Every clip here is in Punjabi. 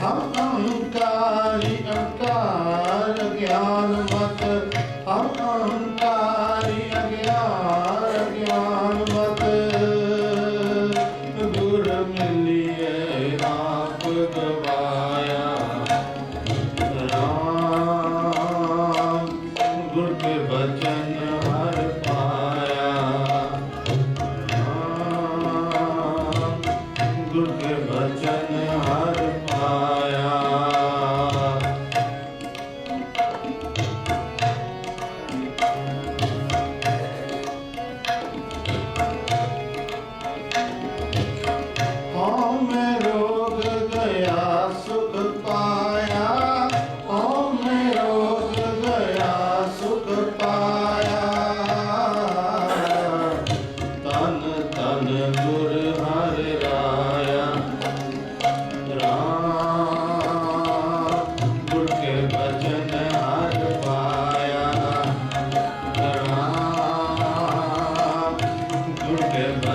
啊 사. Okay.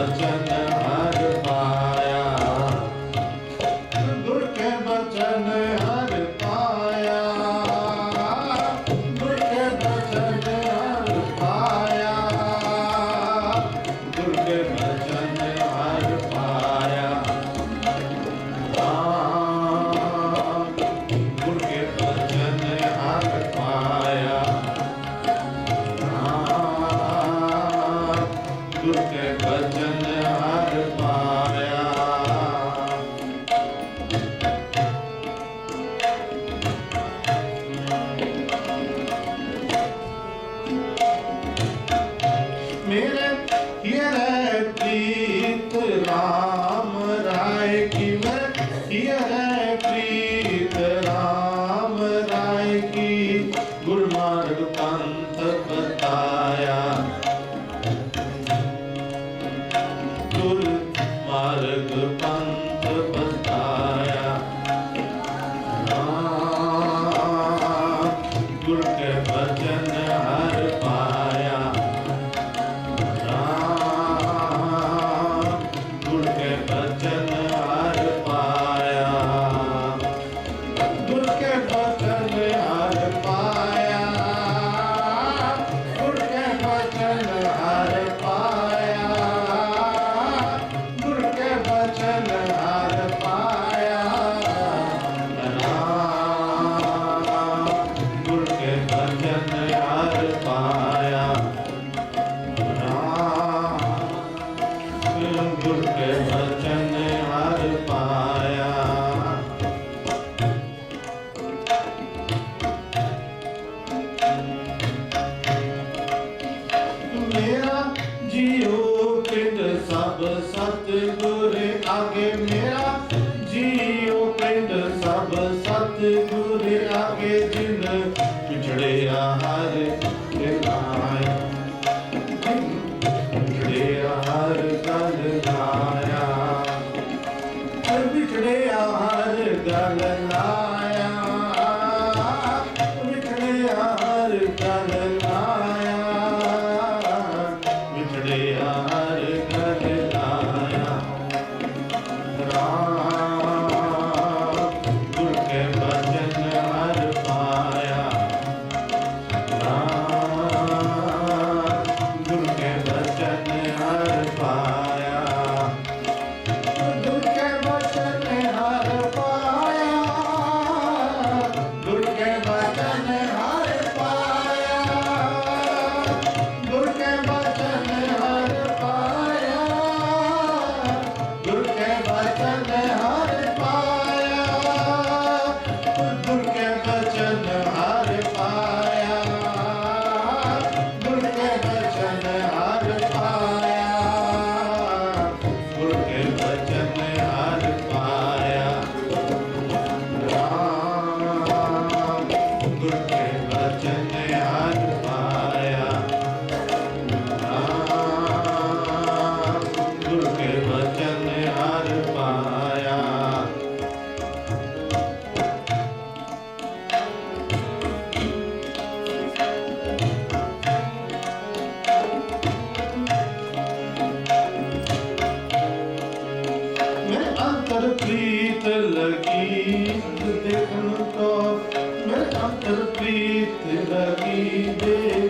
ਸਜਨ ਹਰ ਪਾਇਆ Señor. ਅੰਤਰ ਪ੍ਰੀਤ ਲਗੀ ਦੇਖਣ ਕੋ ਮੈਂ ਅੰਤਰ ਪ੍ਰੀਤ ਲਗੀ ਦੇ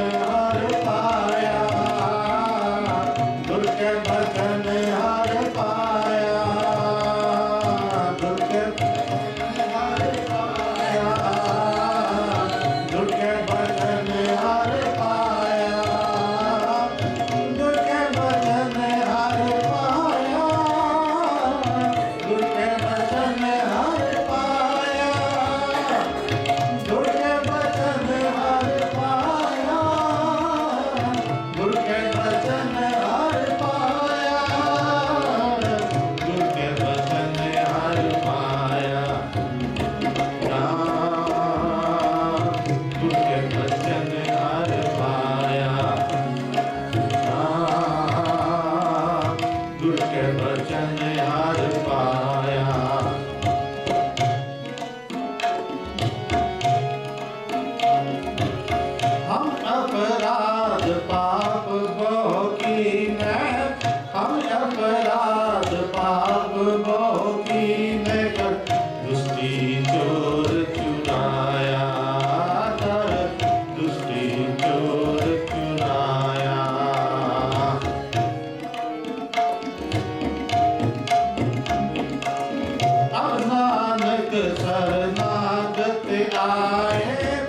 I am.